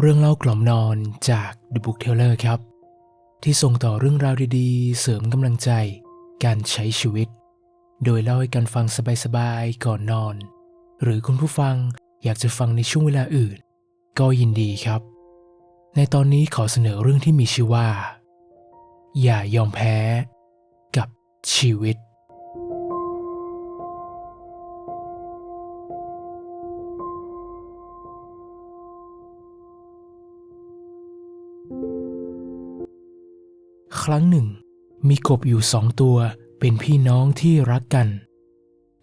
เรื่องเล่ากล่อมนอนจาก The Book Teller ครับ ที่ส่งต่อเรื่องราวดีๆ เสริมกำลังใจ การใช้ชีวิต โดยเล่าให้กันฟังสบายๆ ก่อนนอน หรือคุณผู้ฟังอยากจะฟังในช่วงเวลาอื่น ก็ยินดีครับ ในตอนนี้ขอเสนอเรื่องที่มีชื่อว่า อย่ายอมแพ้ กับชีวิต ครั้งหนึ่ง มีกบอยู่สองตัวเป็นพี่น้องที่รักกัน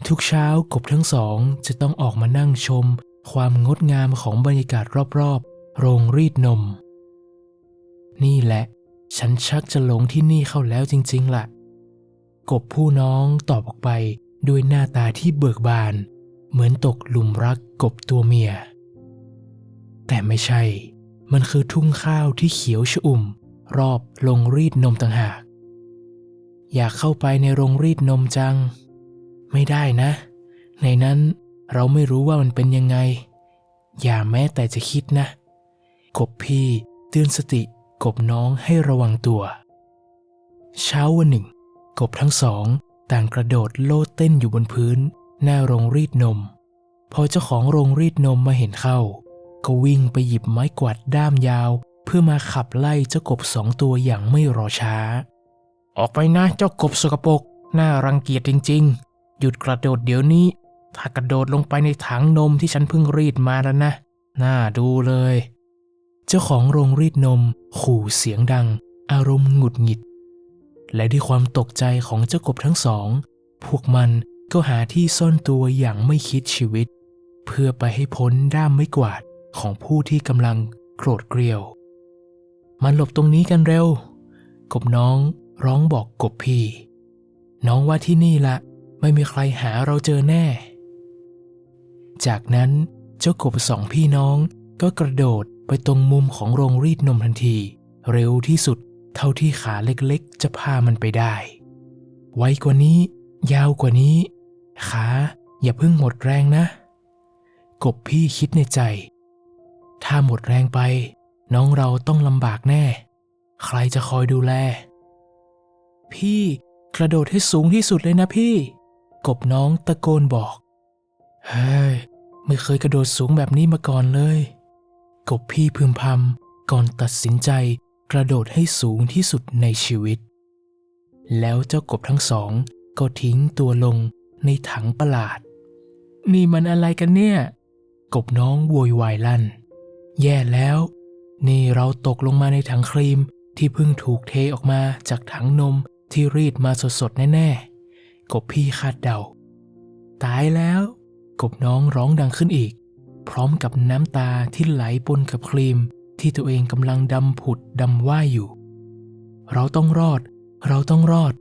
ทุกเช้ากบทั้งสองจะต้องออกมานั่งชม ความงดงามของบรรยากาศรอบๆ โรงรีดนม นี่แหละ ฉันชักจะหลงที่นี่เข้าแล้วจริงๆล่ะ กบผู้น้องตอบออกไปด้วยหน้าตาที่เบิกบาน เหมือนตกหลุมรักกบตัวเมีย แต่ไม่ใช่ มันคือทุ่งข้าวที่เขียวชอุ่ม รอบโรงรีดนมต่างหาก อยากเข้าไปในโรงรีดนมจัง ไม่ได้นะ ในนั้นเราไม่รู้ว่ามันเป็นยังไง อย่าแม้แต่จะคิดนะ กบพี่เตือนสติกบน้องให้ระวังตัว เช้าวันหนึ่ง กบทั้งสองต่างกระโดดโลดเต้นอยู่บนพื้น หน้าโรงรีดนม พอเจ้าของโรงรีดนมมาเห็นเข้า ก็วิ่งไปหยิบไม้กวาดด้ามยาว เพื่อมาขับไล่เจ้ากบสองตัวอย่างไม่รอช้า ออกไปนะเจ้ากบสกปรกน่ารังเกียจจริง ๆ หยุดกระโดดเดี๋ยวนี้ ถ้ากระโดดลงไปในถังนมที่ฉันเพิ่งรีดมาแล้วนะ น่าดูเลย เจ้าของโรงรีดนม ขู่เสียงดัง อารมณ์หงุดหงิด และด้วยความตกใจของเจ้ากบทั้งสอง พวกมันก็หาที่ซ่อนตัวอย่างไม่คิดชีวิต เพื่อไปให้พ้นด้ามไม้กวาดของผู้ที่กำลังโกรธเกรียว มันหลบตรงนี้กันเร็ว กบน้องร้องบอกกบพี่ น้องว่าที่นี่ละไม่มีใครหาเราเจอแน่ จากนั้นเจ้ากบสองพี่น้องก็กระโดดไปตรงมุมของโรงรีดนมทันที เร็วที่สุดเท่าที่ขาเล็กๆ จะพามันไปได้ ไวกว่านี้ ยาวกว่านี้ ขาอย่าเพิ่งหมดแรงนะ กบพี่คิดในใจ ถ้าหมดแรงไป น้องเราต้องลำบากแน่ ใครจะคอยดูแล พี่กระโดดให้สูงที่สุดเลยนะพี่ กบน้องตะโกนบอก เฮ้ย ไม่เคยกระโดดสูงแบบนี้มาก่อนเลย กบพี่พึมพำก่อนตัดสินใจกระโดดให้สูงที่สุดในชีวิต แล้วเจ้ากบทั้งสองก็ทิ้งตัวลงในถังประหลาด นี่มันอะไรกันเนี่ย กบน้องโวยวายลั่น แย่แล้ว นี่เราตกลงมาในถังครีมที่เพิ่งถูกเทออกมาจากถังนมที่รีดมาสดๆแน่ๆ กบพี่คาดเดา ตายแล้ว กบน้องร้องดังขึ้นอีก พร้อมกับน้ำตาที่ไหลปนกับครีม ที่ตัวเองกำลังดำผุดดำว่ายอยู่ เราต้องรอด เราต้องรอด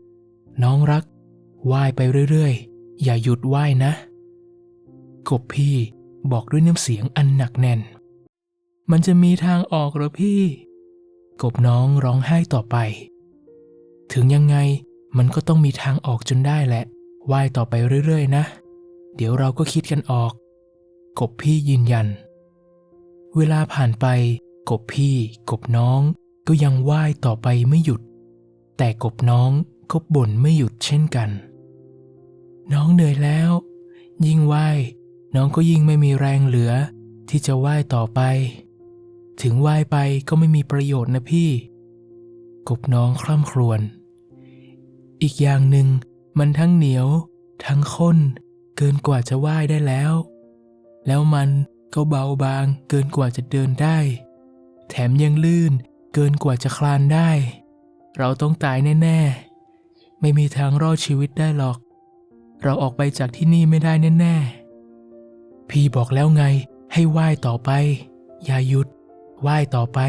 น้องรักว่ายไปเรื่อยๆ อย่าหยุดว่ายนะ กบพี่บอกด้วยน้ำเสียงอันหนักแน่น มันจะมีทางออกหรอพี่ กบน้องร้องไห้ต่อไป ถึงยังไงมันก็ต้องมีทางออกจนได้แหละว่ายต่อไปเรื่อยๆ นะ เดี๋ยวเราก็คิดกันออก กบพี่ยืนยัน เวลาผ่านไป กบพี่ กบน้องก็ยังว่ายต่อไปไม่หยุด แต่กบน้องก็บ่นไม่หยุดเช่นกัน น้องเหนื่อยแล้ว ยิ่งว่ายน้องก็ยิ่งไม่มีแรงเหลือ ที่จะว่ายต่อไป ถึงวายไปก็ไม่มีประโยชน์นะพี่ กบน้องคร่ำครวญ อีกอย่างหนึ่งมันทั้งเหนียว ทั้งข้น เกินกว่าจะว่ายได้แล้ว แล้วมันก็เบาบางเกินกว่าจะเดินได้ แถมยังลื่นเกินกว่าจะคลานได้ เราต้องตายแน่ ๆ ไม่มีทางรอดชีวิตได้หรอก เราออกไปจากที่นี่ไม่ได้แน่ ๆ พี่บอกแล้วไงให้ว่ายต่อไป อย่าหยุด ว่ายต่อไป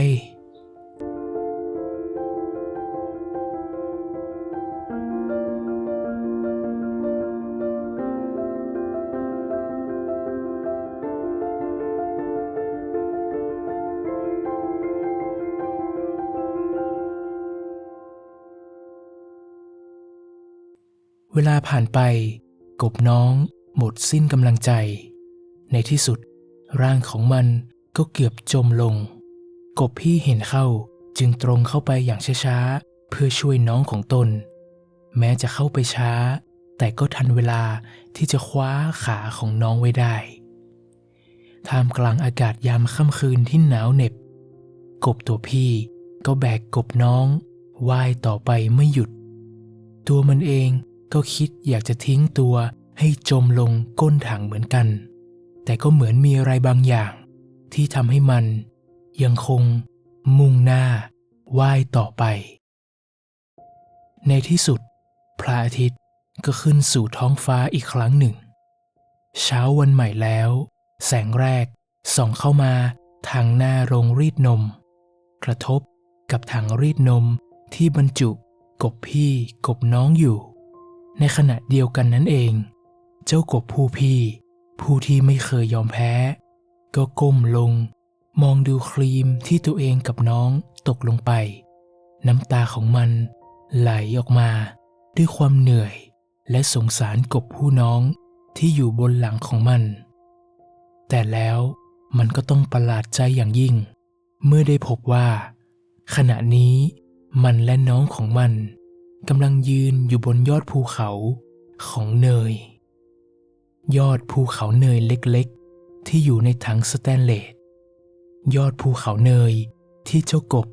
เวลาผ่านไป กบน้องหมดสิ้นกำลังใจ ในที่สุดร่างของมันก็เกือบจมลง กบพี่เห็นเข้าจึงตรงเข้าไปอย่างช้าๆ เพื่อช่วยน้องของตน แม้จะเข้าไปช้า แต่ก็ทันเวลาที่จะคว้าขาของน้องไว้ได้ ท่ามกลางอากาศยามค่ำคืนที่หนาวเหน็บ กบตัวพี่ก็แบกกบน้องว่ายต่อไปไม่หยุด ตัวมันเองก็คิดอยากจะทิ้งตัวให้จมลงก้นถังเหมือนกัน แต่ก็เหมือนมีอะไรบางอย่าง ที่ทำให้มัน ยังคงมุ่งหน้าว่ายต่อไป ในที่สุด พระอาทิตย์ก็ขึ้นสู่ท้องฟ้าอีกครั้งหนึ่ง เช้าวันใหม่แล้ว แสงแรกส่องเข้ามาทางหน้าโรงรีดนม กระทบกับถังรีดนมที่บรรจุกบพี่กบน้องอยู่ ในขณะเดียวกันนั้นเอง เจ้ากบผู้พี่ ผู้ที่ไม่เคยยอมแพ้ ก็ก้มลง มองดูครีมที่ตัวเองกับน้องตกลงไป น้ำตาของมันไหลออกมา ด้วยความเหนื่อย และสงสารกบผู้น้องที่อยู่บนหลังของมัน แต่แล้วมันก็ต้องประหลาดใจอย่างยิ่ง เมื่อได้พบว่า ขณะนี้มันและน้องของมันกำลังยืนอยู่บนยอดภูเขาของเนย ยอดภูเขาเนยเล็กๆ ที่อยู่ในถังสแตนเลส ยอดภูเขาเนยที่เจ้ากบ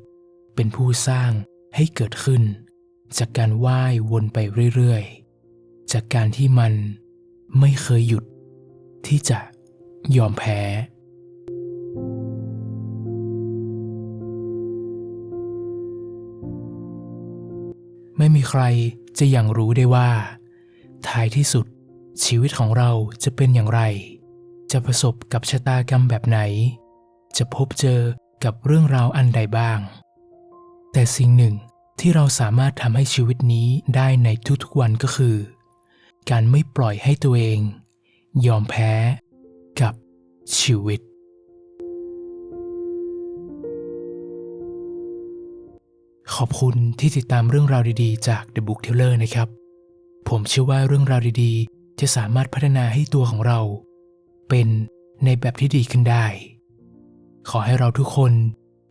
เป็นผู้สร้างให้เกิดขึ้น จากการว่ายวนไปเรื่อยๆ จากการที่มันไม่เคยหยุด ที่จะยอมแพ้ ไม่มีใครจะอย่างรู้ได้ว่า ท้ายที่สุดชีวิตของเราจะเป็นอย่างไร จะประสบกับชะตากรรมแบบไหน จะพบเจอกับเรื่องราวอันใดบ้าง แต่สิ่งหนึ่งที่เราสามารถทำให้ชีวิตนี้ได้ในทุกๆวันก็คือ การไม่ปล่อยให้ตัวเอง ยอมแพ้กับชีวิต ขอบคุณที่ติดตามเรื่องราวดีๆ จาก The Book Teller นะครับ ผมเชื่อว่าเรื่องราวดีๆ จะสามารถพัฒนาให้ตัวของเรา เป็นในแบบที่ดีขึ้นได้ ขอให้เราทุกคน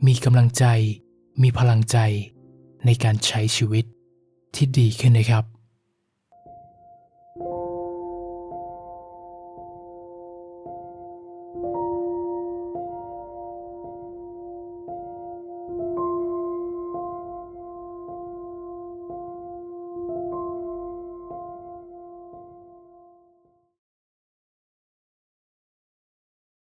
มีกำลังใจ มีพลังใจ ในการใช้ชีวิตที่ดีขึ้นนะครับ